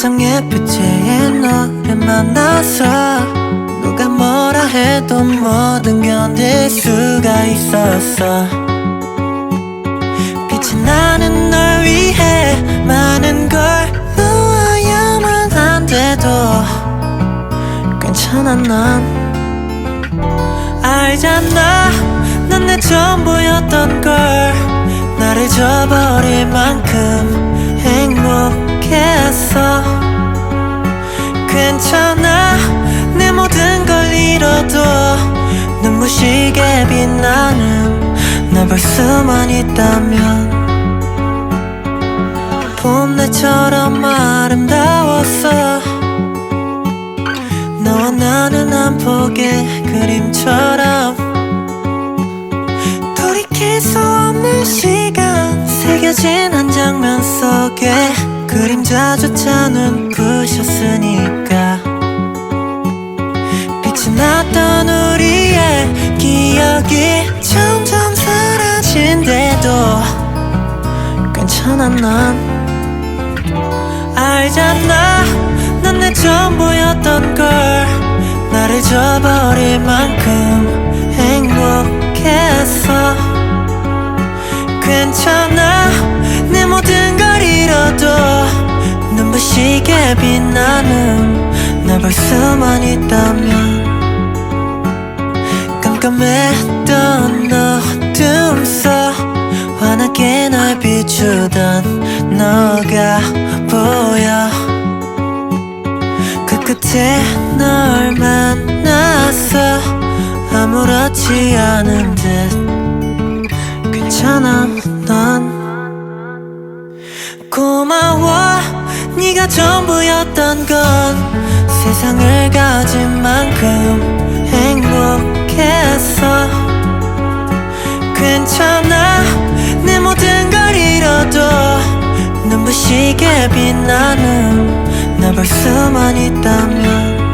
예쁠 때의 너를 만나서 누가 뭐라 해도 뭐든 견딜 수가 있었어. 빛이 나는 널 위해 많은 걸 놓아야만 한데도 괜찮아 난. 알잖아 넌내 전부였던 걸. 나를 저버릴 만큼 행복했어. 괜찮아. 내 모든 걸 잃어도 눈부시게 빛나는 널 볼 수만 있다면 봄날처럼 아름다웠어. 너와 나는 한 폭의 그림처럼 돌이킬 수 없는 시간 새겨진 한 장면 속에 그림자조차 눈부셨으니까. 빛이 났던 우리의 기억이 점점 사라진대도 괜찮아 난. 알잖아 넌내 전부였던 걸. 나를 저버릴 만큼 행복했어. 괜찮아 눈부시게 빛나는 날 볼 수만 있다면 깜깜했던 어둠 속 환하게 날 비추던 너가 보여. 그 끝에 널 만났어 아무렇지 않은 듯 괜찮아 넌 고마워 네가 전부였던 건 세상을 가진 만큼 행복했어. 괜찮아? 내 모든 걸 잃어도 눈부시게 빛나는 날볼 수만 있다면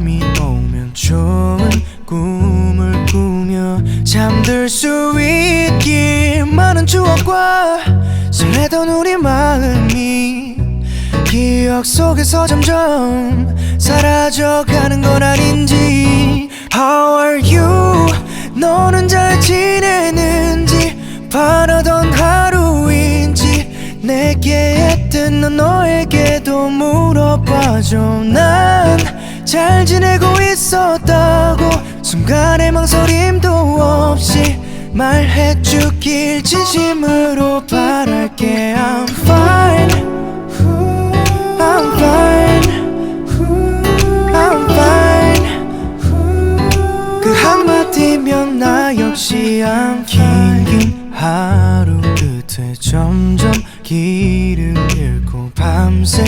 밤이 오면 좋은 꿈을 꾸며 잠들 수 있길 많은 추억과 설레던 우리 마음이 기억 속에서 점점 사라져가는 건 아닌지 How are you? 너는 잘 지내는지 바라던 하루인지 내게 했던 넌 너에게도 물어봐줘 난 잘 지내고 있었다고 순간의 망설임도 없이 말해주길 진심으로 바랄게 I'm fine I'm fine. I'm fine. 그 한마디면 나 역시 I'm fine. 긴 하루 끝에 점점 길을 잃고 밤새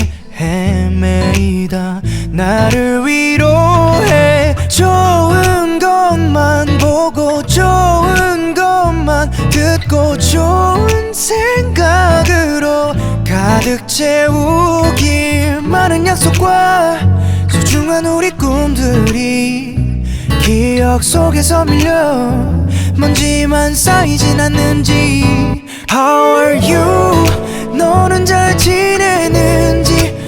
나를 위로해. 좋은 것만 보고 좋은 것만 듣고 좋은 생각으로 가득 채우길 많은 약속과 소중한 우리 꿈들이 기억 속에서 밀려 먼지만 쌓이진 않는지. How are you? 너는 잘 지내는지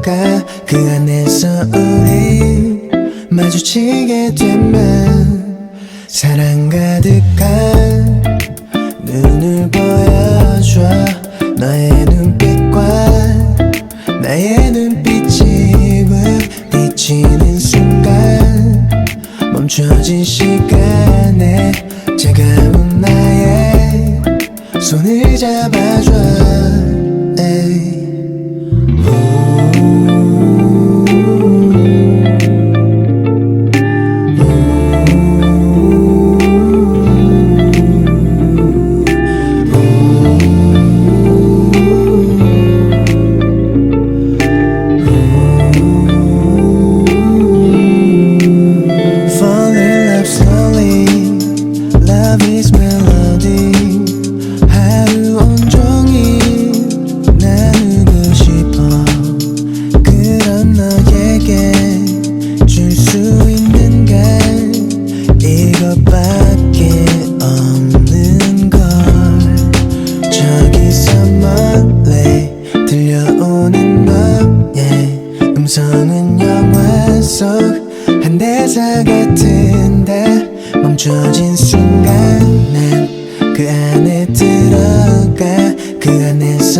들어가 그 안에서 우리 마주치게 되면 사랑 가득한 눈을 보여줘. 너의 눈빛과 나의 눈빛이 부딪히는 순간 멈춰진 시간 시간에 차가운 나의 손을 잡아줘. 에이.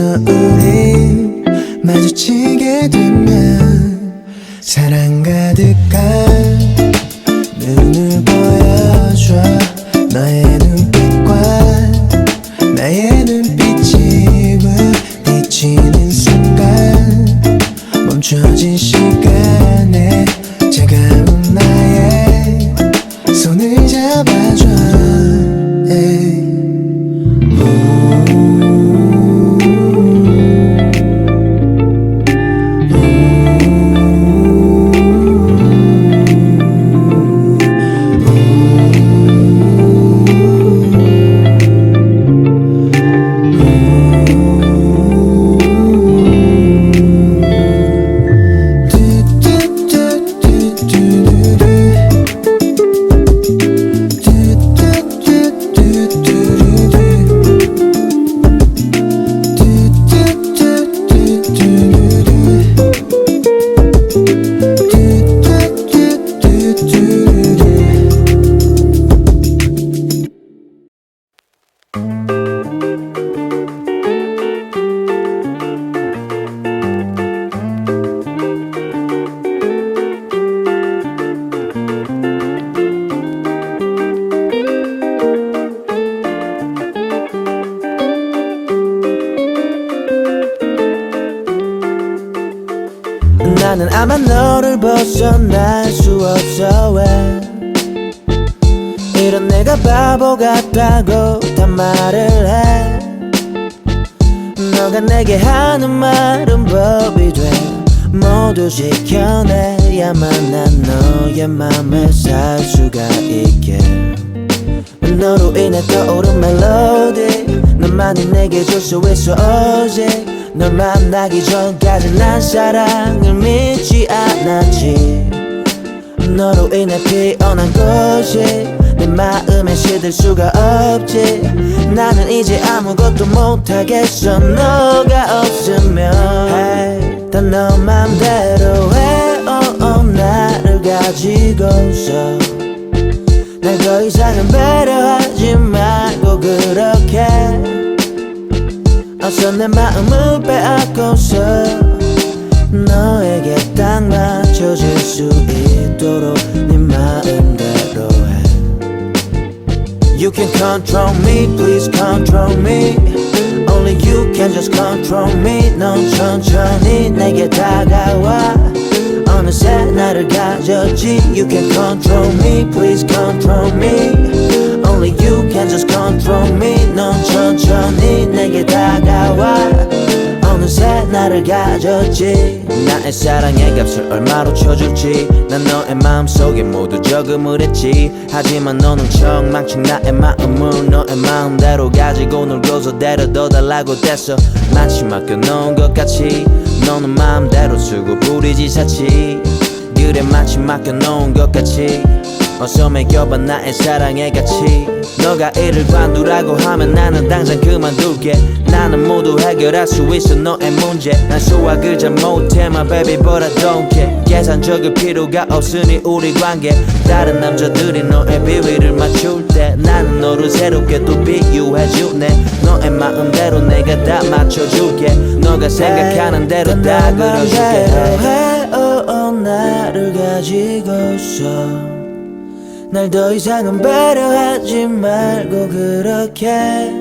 안에서 우리 마주치게 되면 사랑 가득한 나는 아마 너를 벗어날 수 없어 왜? 이런 내가 바보 같다고 다 말을 해. 너가 내게 하는 말은 법이 돼. 모두 지켜내야만 난 너의 맘에 살 수가 있게. 너로 인해 떠오른 멜로디 너만이 내게 줄 수 있어 오직 널 만나기 전까지 난 사랑을 믿지 않았지. 너로 인해 피어난 것이 내 마음에 시들 수가 없지. 나는 이제 아무것도 못하겠어. 너가 없으면 hey, 다너 맘대로 해. oh, oh, 나를 가지고서 날더 이상은 배려하지 말고 그렇게 어서 내 마음을 빼앗고서 너에게 딱 맞춰질 수 있도록 네 마음대로 해 You can control me, please control me Only you can just control me 넌 천천히 내게 다가와 어느새 나를 가졌지 You can control me, please control me 나를 가졌지. 나의 사랑의 값을 얼마로 쳐줄지. 난 너의 마음속에 모두 적음을 했지. 하지만 너는 척망친 나의 마음을 너의 마음대로 가지고 놀고서 데려다 달라고 댔어. 마치 맡겨놓은 것 같이 너는 마음대로 쓰고 부리지 사치 그래 마치 맡겨놓은 것 같이 어서 매겨봐 나의 사랑의 가치. 너가 이를 관두라고 하면 나는 당장 그만둘게. 나는 모두 해결할 수 있어 너의 문제. 난 수학을 잘 못해 my baby but I don't care. 계산적일 필요가 없으니 우리 관계. 다른 남자들이 너의 비위를 맞출 때 나는 너를 새롭게 또 비유해주네. 너의 마음대로 내가 다 맞춰줄게. 너가 생각하는 대로 다 그려줄게. 해, oh, oh, 나를 가지고서 날 더 이상은 배려하지 말고 그렇게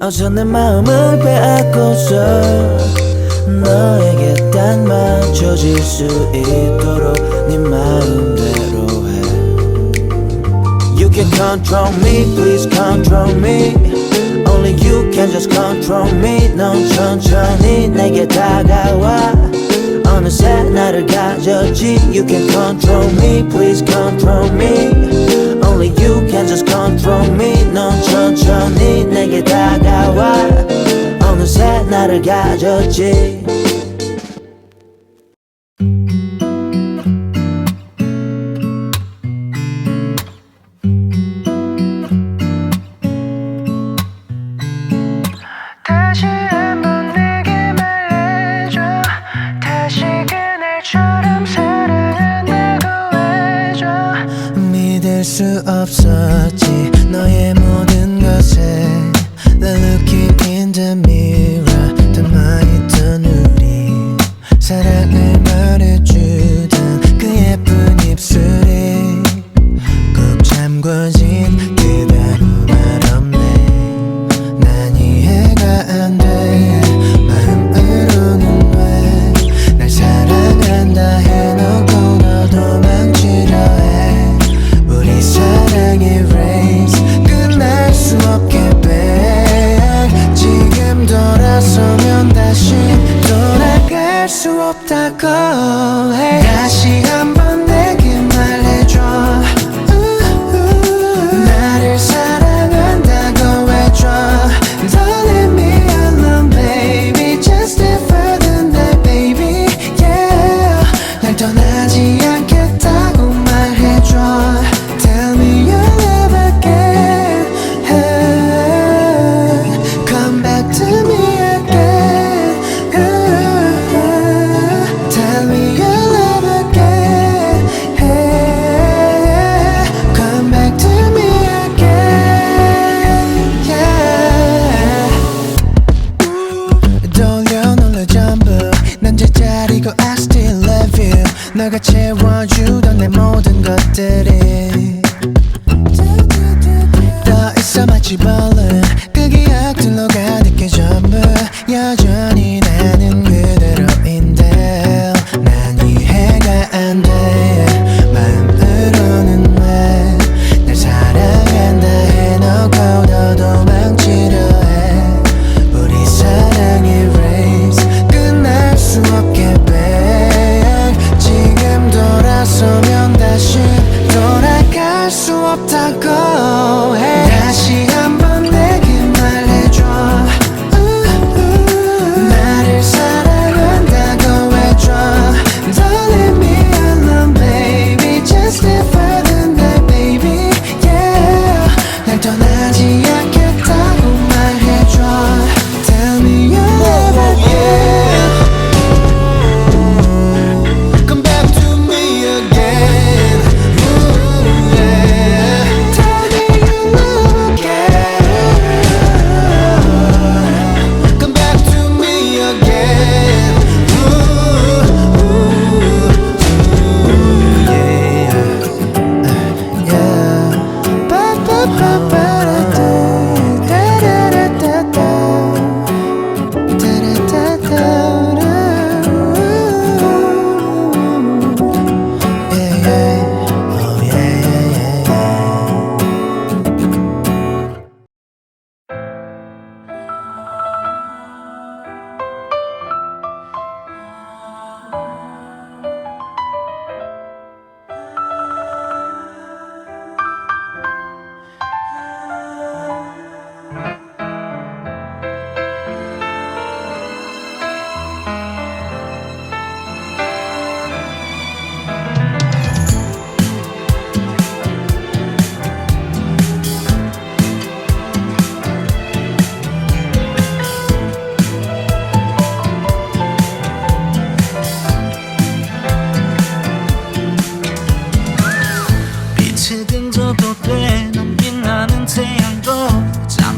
어서 내 마음을 빼앗고서 너에게 딱 맞춰질 수 있도록 네 마음대로 해 You can control me, please control me Only you can just control me 넌 천천히 내게 다가와 a sad night, You can control me, please control me. Only you can just control me. 넌 천천히 내게 다가와. 어느새 나를 가졌지.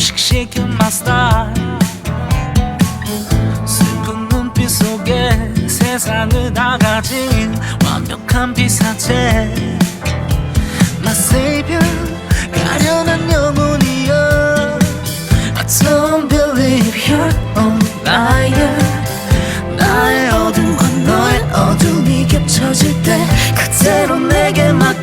씩씩한 마스터 슬픈 눈빛 속에 세상을 다 가진 완벽한 비사체. My savior 가련한 영혼이여. I don't believe you're a liar. 나의 어둠과 너의 어둠이 겹쳐질 때 그대로 내게 막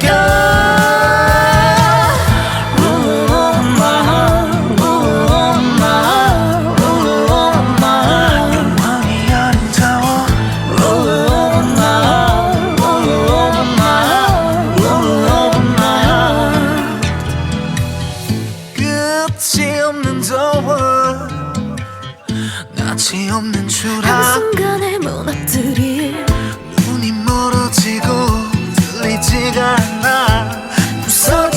끝이 없는 더워 낯이 없는 추락. 한순간에 무너뜨릴 눈이 멀어지고 들리지가 않아. 부서진